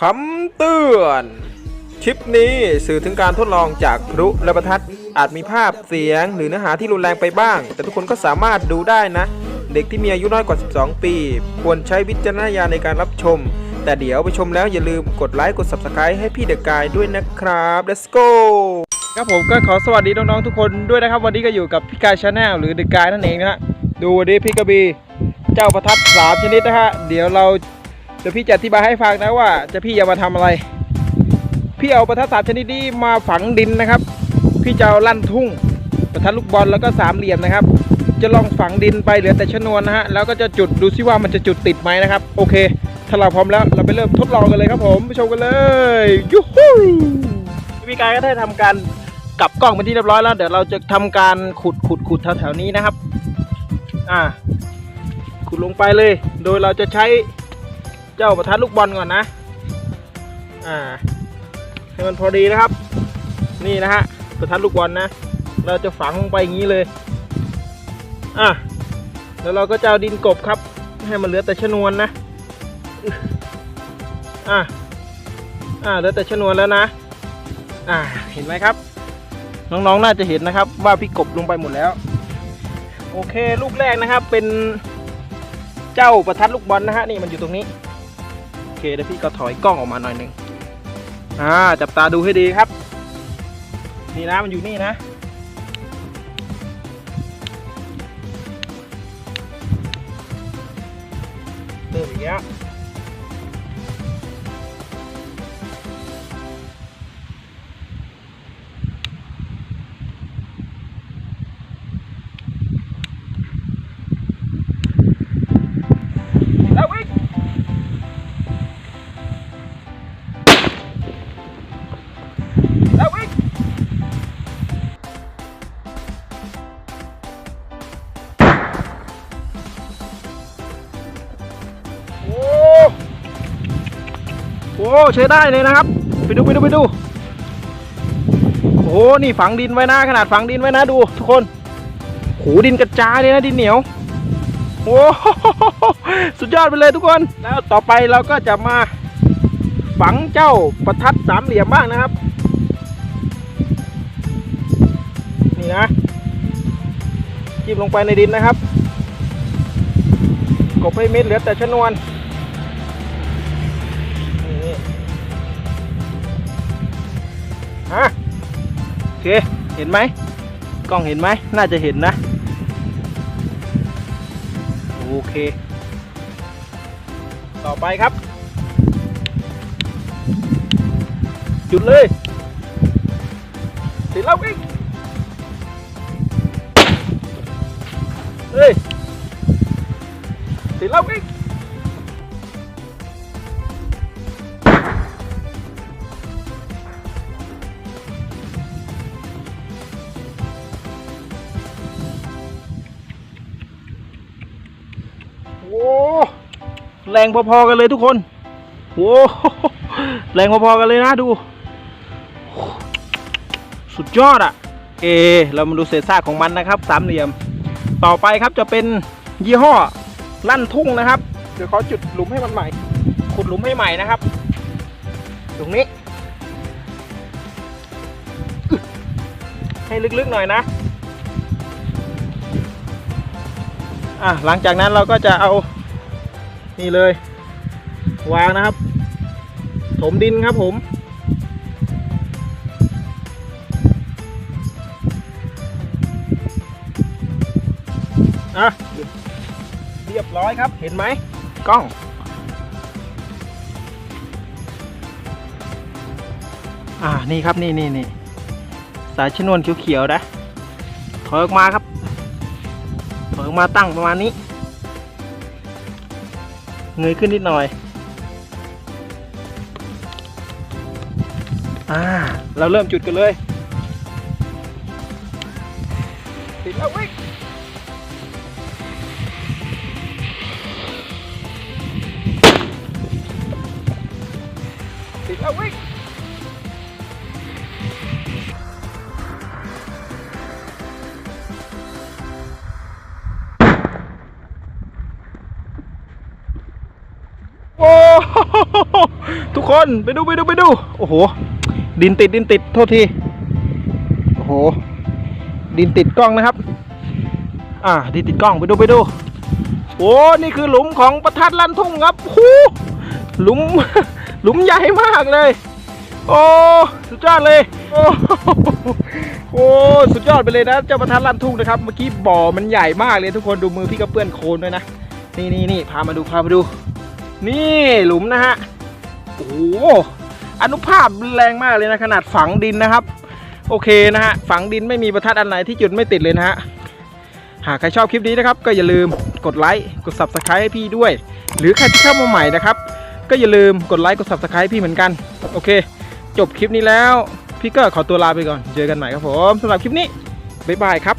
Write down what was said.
คำเตือน คลิปนี้สื่อถึงการทดลองจากพลุและประทัดอาจมีภาพเสียงหรือเนื้อหาที่รุนแรงไปบ้าง แต่ทุกคนก็สามารถดูได้นะ เด็กที่มีอายุน้อยกว่า 12 ปี ควรใช้วิจารณญาณในการรับชม แต่เดี๋ยวไปชมแล้วอย่าลืมกดไลค์กด Subscribe ให้พี่เดอะกายด้วยนะครับ let's go ครับผมก็ขอสวัสดีน้องๆทุกคนด้วยนะครับ วันนี้ก็อยู่กับพี่กายชาแนลหรือเดอะกายนั่นเองนะฮะดูวันนี้พี่กระบีเจ้าประทัดสามชนิดนะฮะเดี๋ยวเรา ดี๋ยวพี่จะอธิบายให้ฟังนะว่า จะพี่จะมาทำอะไร พี่เอาประทัดสามชนิดนี้มาฝังดินนะครับ พี่จะเอาลั่นทุ่ง ประทัดลูกบอลแล้วก็สามเหลี่ยมนะครับ จะลองฝังดินไปเหลือแต่ชนวนนะฮะแล้วก็จะจุดดูซิว่ามันจะจุดติดไหมนะครับ โอเค ถ้าเราพร้อมแล้วเราไปเริ่มทดลองกันเลยครับผมไปชมกันเลยยูฮูพี่กายก็ได้ทำการกลับกล้องเป็นที่เรียบร้อยแล้ว เดี๋ยวเราจะทำการขุดขุดขุดแถวๆนี้นะครับ อ่า ขุดลงไปเลย โดยเราจะใช้ เจ้าประทัดลูกบอลก่อนนะ อ่า ให้มันพอดีนะครับ นี่นะฮะ ประทัดลูกบอลนะ เราจะฝังลงไปอย่างนี้เลย อะ แล้วเราก็จะเอาดินกบครับ ให้มันเหลือแต่ชนวนนะ อะ อะอ่าเหลือแต่ชนวนแล้วนะ อ่า เห็นไหมครับ น้องๆ น่าจะเห็นนะครับ ว่าพี่กบลงไปหมดแล้ว โอเค ลูกแรกนะครับ เป็นเจ้าประทัดลูกบอลนะฮะ นี่มันอยู่ตรงนี้ เคเดี๋ยวพี่ก็ถอยกล้องออกมาหน่อยหนึ่งอ่าจับตาดูให้ดีครับ นี่นะมันอยู่นี่นะ เริ่มอีกแล้วแล้ว โหใช้ได้เลยนะครับ ไปดูไปดูไปดู โอ้โหนี่ฝังดินไว้นะขนาดฝังดินไว้นะดูทุกคนโหดินกระจายเลยนะดินเหนียว โอ้สุดยอดไปเลยทุกคน แล้วต่อไปเราก็จะมาฝังเจ้าประทัดสามเหลี่ยมบ้างนะครับ นี่นะจิ้มลงไปในดินนะครับ กบให้เม็ดเหลือแต่ชนวนะโอเค เห็นไหมกล้องเห็นไหม น่าจะเห็นนะ โอเค ต่อไปครับ จุดเลยติดแล้ววิ่งเฮ้ยติดแล้ววิ่ง แรงพอๆกันเลยทุกคนโอ้แรงพอๆกันเลยนะดู สุดยอดอะ่ะ เอ เรามาดูเศษซากของมันนะครับ สามเหลี่ยม ต่อไปครับจะเป็นยี่ห้อลั่นทุ่งนะครับ เดี๋ยวขอจุดหลุมให้มันใหม่ ขุดหลุมให้ใหม่นะครับ ตรงนี้ ให้ลึกๆหน่อยนะอะหลังจากนั้นเราก็จะเอา นี่เลย วางนะครับ ถมดินครับผมอะเรียบร้อยครับเห็นไหมกล้อง อ่านี่ครับนี่นี่นี่สายชนวนเขียวๆนะถอยออกมาครับถอยออกมาตั้งประมาณนี้ เงยขึ้นนิดหน่อย อ่า เราเริ่มจุดกันเลยติดแล้ววิ่งติดแล้ววิ่ง คนไปดูไปดูไปดู โอ้โห ดินติดดินติดโทษที โอ้โห ดินติดกล้องนะครับ อ่าดินติดกล้องไปดูไปดู โอ้นี่คือหลุมของประทัดลั่นทุ่งครับโอ้โหหลุม หลุมใหญ่มากเลย โอ้สุดยอดเลย โอ้โอ้สุดยอดไปเลยนะ เจ้าประทัดลั่นทุ่งนะครับ เมื่อกี้บ่อมันใหญ่มากเลยทุกคนดูมือพี่ก็เปื้อนโคลนด้วยนะ นี่นี่นี่พามาดูพามาดู นี่หลุมนะฮะ โอ้โหอนุภาพแรงมากเลยนะขนาดฝังดินนะครับ โอเคนะฮะฝังดินไม่มีประทัดอันไหนที่จุดไม่ติดเลยนะฮะหากใครชอบคลิปนี้นะครับ ก็อย่าลืมกดไลค์กด subscribe ให้พี่ด้วย หรือใครที่เข้ามาใหม่นะครับ ก็อย่าลืมกดไลค์กด subscribe พี่เหมือนกัน โอเค จบคลิปนี้แล้ว พี่ก็ขอตัวลาไปก่อนเจอกันใหม่ครับผมสำหรับคลิปนี้บ๊ายบายครับ